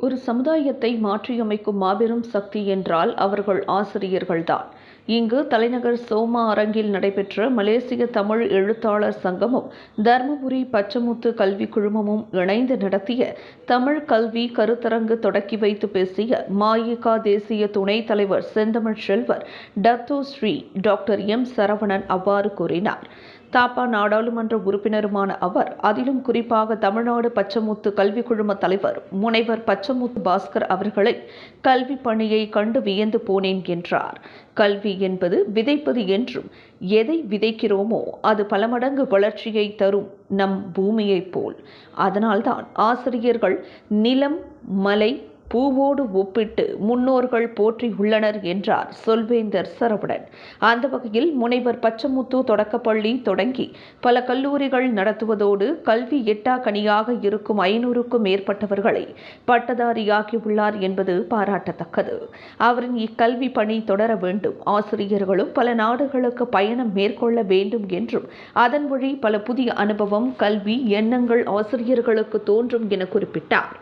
ஒரு சமுதாயத்தை மாற்றியமைக்கும் மாபெரும் சக்தி என்றால் அவர்கள் ஆசிரியர்கள்தான். இங்கு தலைநகர் சோமா அரங்கில் நடைபெற்ற மலேசிய தமிழ் எழுத்தாளர் சங்கமும் தர்மபுரி பச்சமுத்து கல்வி குழுமமும் இணைந்து நடத்திய தமிழ் கல்வி கருத்தரங்கு தொடக்கி வைத்து பேசிய மாயிகா தேசிய துணைத் தலைவர் செந்தமிழ் செல்வர் Dato Sri doctor M Saravanan அவ்வாறு கூறினார். தாப்பா நாடாளுமன்ற உறுப்பினருமான அவர் அதிலும் குறிப்பாக தமிழ்நாடு பச்சமுத்து கல்வி குழும தலைவர் முனைவர் பச்சமுத்து பாஸ்கர் அவர்களை கல்வி பணியை கண்டு வியந்து போனேன் என்றார். கல்வி என்பது விதைப்பது என்றும் எதை விதைக்கிறோமோ அது பல மடங்கு வளர்ச்சியை தரும் நம் பூமியைப் போல். அதனால்தான் ஆசிரியர்கள் நிலம் மலை பூவோடு ஒப்பிட்டு முன்னோர்கள் போற்றியுள்ளனர் என்றார் சொல்வேந்தர் சரவணன். அந்த வகையில் முனைவர் பச்சமுத்து தொடக்கப்பள்ளி தொடங்கி பல கல்லூரிகள் நடத்துவதோடு கல்வி எட்டா கனியாக இருக்கும் ஐநூறுக்கும் மேற்பட்டவர்களை பட்டதாரியாக்கியுள்ளார் என்பது பாராட்டத்தக்கது. அவரின் இக்கல்வி பணி தொடர வேண்டும். ஆசிரியர்களும் பல நாடுகளுக்கு பயணம் மேற்கொள்ள வேண்டும் என்றும் அதன் வழி பல புதிய அனுபவம் கல்வி எண்ணங்கள் ஆசிரியர்களுக்கு தோன்றும் என குறிப்பிட்டார்.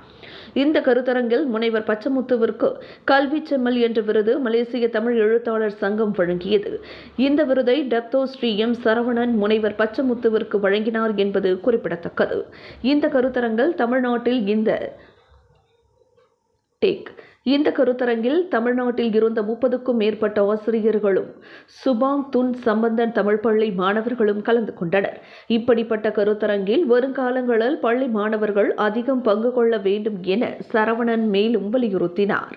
இந்த கருத்தரங்கில் முனைவர் பச்சமுத்துவிற்கு கல்வி செம்மல் என்ற விருது மலேசிய தமிழ் எழுத்தாளர் சங்கம் வழங்கியது. இந்த விருதை டத்தோ ஸ்ரீ எம் சரவணன் முனைவர் பச்சமுத்துவிற்கு வழங்கினார் என்பது குறிப்பிடத்தக்கது. இந்த கருத்தரங்கில் தமிழ்நாட்டில் இந்த டேக் இந்த கருத்தரங்கில் தமிழ்நாட்டில் இருந்த முப்பதுக்கும் மேற்பட்ட ஆசிரியர்களும் சுபாங் துன் சம்பந்தன் தமிழ் பள்ளி மாணவர்களும் கலந்து கொண்டனர். இப்படிப்பட்ட கருத்தரங்கில் வருங்காலங்களில் பள்ளி மாணவர்கள் அதிகம் பங்கு கொள்ள வேண்டும் என சரவணன் மேலும் வலியுறுத்தினார்.